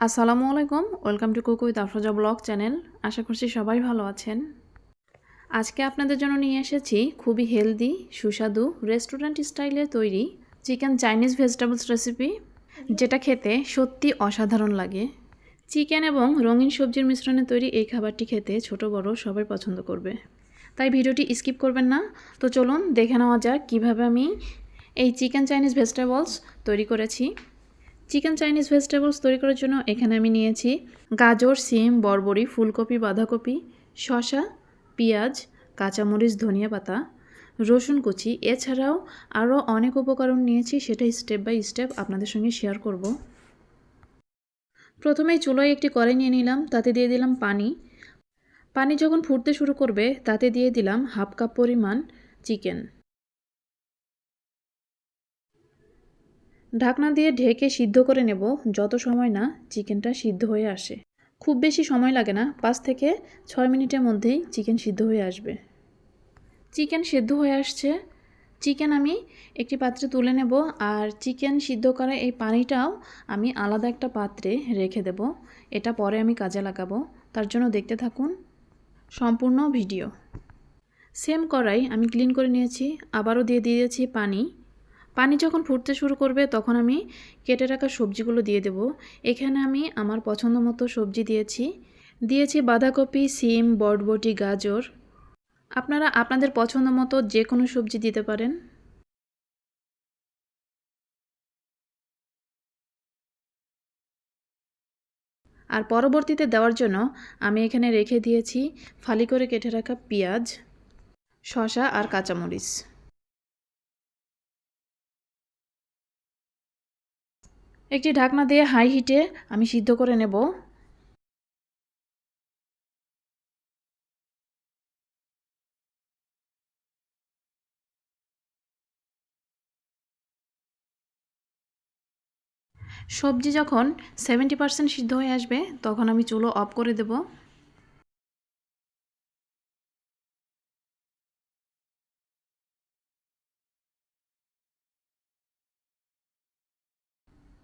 আসসালামু আলাইকুম, welcome to কুকু উইথ আফরোজা ব্লগ চ্যানেল। আশা করছি সবাই ভালো আছেন। আজকে আপনাদের জন্য নিয়ে এসেছি খুবই হেলদি, সুস্বাদু রেস্টুরেন্ট স্টাইলে তৈরি চিকেন চাইনিজ ভেজিটেবলস রেসিপি, যেটা খেতে সত্যি অসাধারণ লাগে। চিকেন এবং রঙিন সবজির মিশ্রণে তৈরি এই খাবারটি খেতে ছোট, বড় সবাই পছন্দ করবে। তাই ভিডিওটি স্কিপ করবেন না। তো চলুন দেখে নেওয়া যাক কীভাবে আমি এই চিকেন চাইনিজ ভেজিটেবলস তৈরি করেছি। চিকেন চাইনিজ ভেজিটেবলস তৈরি করার জন্য এখানে আমি নিয়েছি গাজর, সিম বরবরি ফুলকপি, বাঁধাকপি, শসা, পেঁয়াজ, কাঁচামরিচ, ধনিয়া পাতা, রসুন কুচি। এছাড়াও আরও অনেক উপকরণ নিয়েছি, সেটা স্টেপ বাই স্টেপ আপনাদের সঙ্গে শেয়ার করব। প্রথমেই চুলোয় একটি কড়াই নিয়ে নিলাম, তাতে দিয়ে দিলাম পানি। পানি যখন ফুটতে শুরু করবে, তাতে দিয়ে দিলাম হাফ কাপ পরিমাণ চিকেন। ঢাকনা দিয়ে ঢেকে সিদ্ধ করে নেব, যত সময় না চিকেনটা সিদ্ধ হয়ে আসে। খুব বেশি সময় লাগে না, পাঁচ থেকে ছয় মিনিটের মধ্যেই চিকেন সিদ্ধ হয়ে আসবে। চিকেন সিদ্ধ হয়ে আসছে। চিকেন আমি একটি পাত্রে তুলে নেব আর চিকেন সিদ্ধ করা এই পানিটাও আমি আলাদা একটা পাত্রে রেখে দেব। এটা পরে আমি কাজে লাগাবো। তার জন্য দেখতে থাকুন সম্পূর্ণ ভিডিও। সেম কড়াই আমি ক্লিন করে নিয়েছি। আবারও দিয়ে দিয়েছি পানি। পানি যখন ফুটতে শুরু করবে, তখন আমি কেটে রাখা সবজিগুলো দিয়ে দেব। এখানে আমি আমার পছন্দ মতো সবজি দিয়েছি। দিয়েছি বাঁধাকপি, সিম, বটবটি, গাজর। আপনারা আপনাদের পছন্দ মতো যে কোনো সবজি দিতে পারেন। আর পরবর্তীতে দেওয়ার জন্য আমি এখানে রেখে দিয়েছি ফালি করে কেটে রাখা পেঁয়াজ, শসা আর কাঁচামরিচ। একটি ঢাকনা দিয়ে হাই হিটে আমি সিদ্ধ করে নেব। সবজি যখন সেভেন্টি পার্সেন্ট সিদ্ধ হয়ে আসবে, তখন আমি চুলো অফ করে দেব।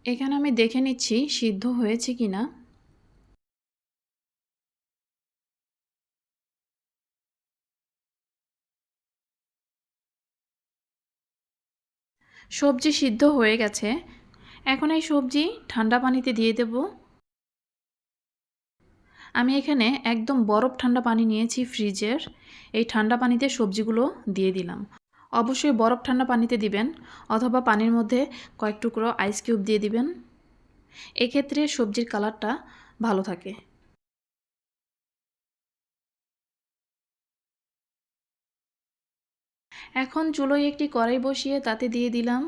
এখানে আমি দেখে নিচ্ছি সিদ্ধ হয়েছে কি না সবজি সিদ্ধ হয়ে গেছে। এখন এই সবজি ঠান্ডা পানিতে দিয়ে দেব। আমি এখানে একদম বরফ ঠান্ডা পানি নিয়েছি ফ্রিজের। এই ঠান্ডা পানিতে সবজিগুলো দিয়ে দিলাম। অবশ্যই বরফ ঠান্ডা পানিতে দিবেন অথবা পানির মধ্যে কয়েক টুকরো আইস কিউব দিয়ে দিবেন। এক্ষেত্রে সবজির কালারটা ভালো থাকে। এখন চুলোয় একটি কড়াই বসিয়ে তাতে দিয়ে দিলাম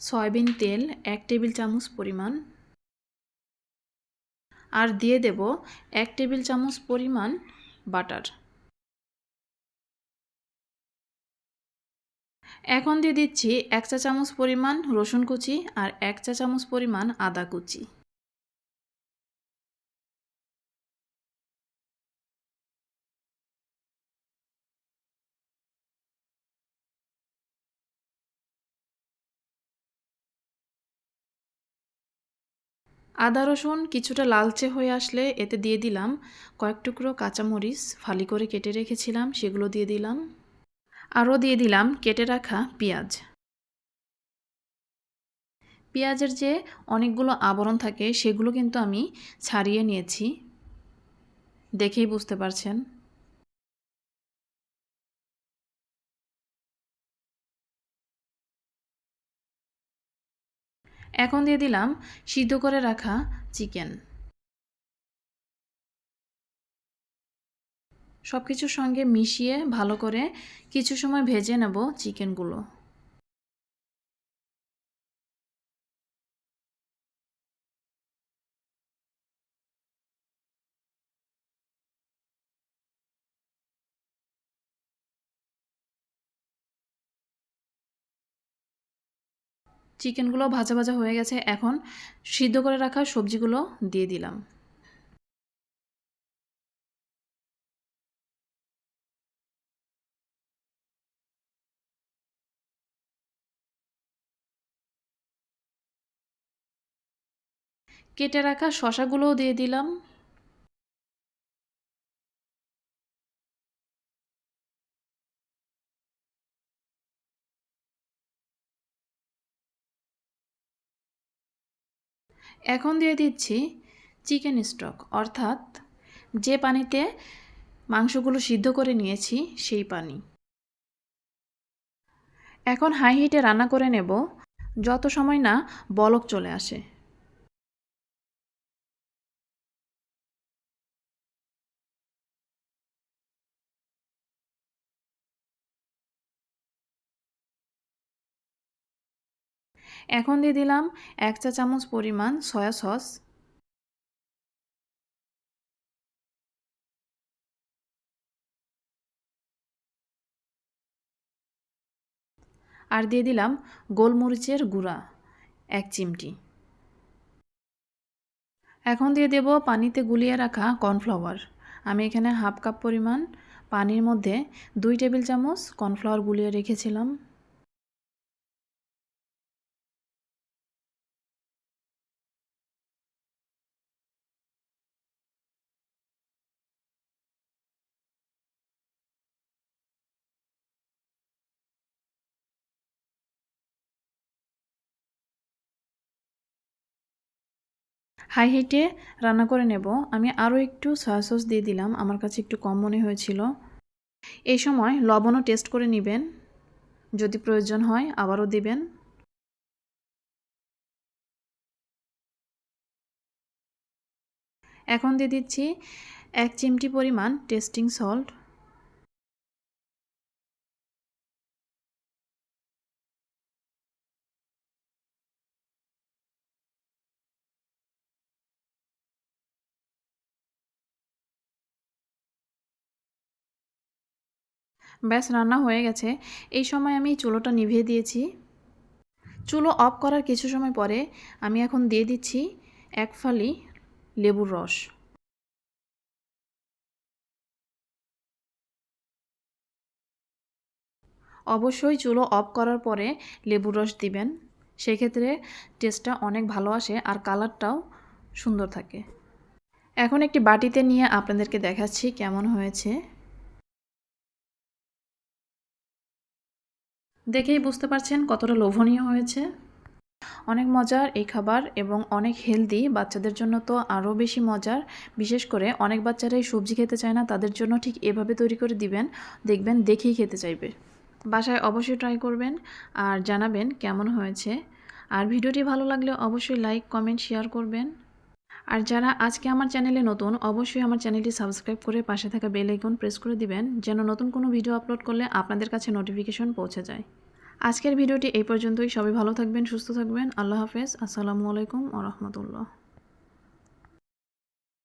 সয়াবিন তেল, এক টেবিল চামচ পরিমাণ। আর দিয়ে দেব এক টেবিল চামচ পরিমাণ বাটার। এখন দিয়ে দিচ্ছি এক চা চামচ পরিমাণ রসুন কুচি আর এক চা চামচ পরিমাণ আদা কুচি। আদা রসুন কিছুটা লালচে হয়ে আসলে এতে দিয়ে দিলাম কয়েক টুকরো কাঁচামরিচ ফালি করে কেটে রেখেছিলাম, সেগুলো দিয়ে দিলাম। আরও দিয়ে দিলাম কেটে রাখা পেঁয়াজ। পেঁয়াজের যে অনেকগুলো আবরণ থাকে সেগুলো কিন্তু আমি ছাড়িয়ে নিয়েছি। দেখেই বুঝতে পারছেন। এখন দিয়ে দিলাম সিদ্ধ করে রাখা চিকেন। সব কিছুর সঙ্গে মিশিয়ে ভালো করে কিছু সময় ভেজে নেব চিকেনগুলো। চিকেনগুলো ভাজা ভাজা হয়ে গেছে, এখন সিদ্ধ করে রাখা সবজিগুলো দিয়ে দিলাম। কেটে রাখা শশাগুলোও দিয়ে দিলাম। এখন দিয়ে দিচ্ছি চিকেন স্টক, অর্থাৎ যে পানিতে মাংসগুলো সিদ্ধ করে নিয়েছি সেই পানি। এখন হাই হিটে রান্না করে নেব, যত সময় না বলক চলে আসে। এখন দিয়ে দিলাম এক চা চামচ পরিমাণ সয়া সস। আর দিয়ে দিলাম গোলমরিচের গুঁড়া, এক চিমটি। এখন দিয়ে দেব পানিতে গুলিয়ে রাখা কর্নফ্লাওয়ার। আমি এখানে হাফ কাপ পরিমাণ পানির মধ্যে দুই টেবিল চামচ কর্নফ্লাওয়ার গুলিয়ে রেখেছিলাম। হাই হিটে রান্না করে নেব। আমি আরও একটু সয়া সস দিয়ে দিলাম। আমার কাছে একটু কম মনে হয়েছিল। এই সময় লবণও টেস্ট করে নেবেন। যদি প্রয়োজন হয় আবারও দিবেন। এখন দিয়ে দিচ্ছি এক চিমটি পরিমাণ টেস্টিং সল্ট ব্যাস, রান্না হয়ে গেছে। এই সময় আমি চুলোটা নিভিয়ে দিয়েছি। চুলো অফ করার কিছু সময় পরে আমি এখন দিয়ে দিচ্ছি এক ফালি লেবুর রস। অবশ্যই চুলো অফ করার পরে লেবুর রস দিবেন। সেক্ষেত্রে টেস্টটা অনেক ভালো আসে আর কালারটাও সুন্দর থাকে। এখন একটি বাটিতে নিয়ে আপনাদেরকে দেখাচ্ছি কেমন হয়েছে। দেখেই বুঝতে পারছেন কতটা লোভনীয় হয়েছে। অনেক মজার এই খাবার এবং অনেক হেলদি বাচ্চাদের জন্য তো আরও বেশি মজার। বিশেষ করে অনেক বাচ্চারাই সবজি খেতে চায় না, তাদের জন্য ঠিক এভাবে তৈরি করে দিবেন, দেখবেন দেখেই খেতে চাইবে। বাসায় অবশ্যই ট্রাই করবেন আর জানাবেন কেমন হয়েছে। আর ভিডিওটি ভালো লাগলে অবশ্যই লাইক কমেন্ট শেয়ার করবেন। আর যারা আজকে আমার চ্যানেলে নতুন, অবশ্যই আমার চ্যানেলটি সাবস্ক্রাইব করে পাশে থাকা বেল আইকন প্রেস করে দিবেন, যেন নতুন কোনো ভিডিও আপলোড করলে আপনাদের কাছে নোটিফিকেশন পৌঁছে যায়। আজকের ভিডিওটি এই পর্যন্তই। সবাই ভালো থাকবেন, সুস্থ থাকবেন। আল্লাহ হাফেজ। আসসালামু আলাইকুম আ রহমতুল্লাহ।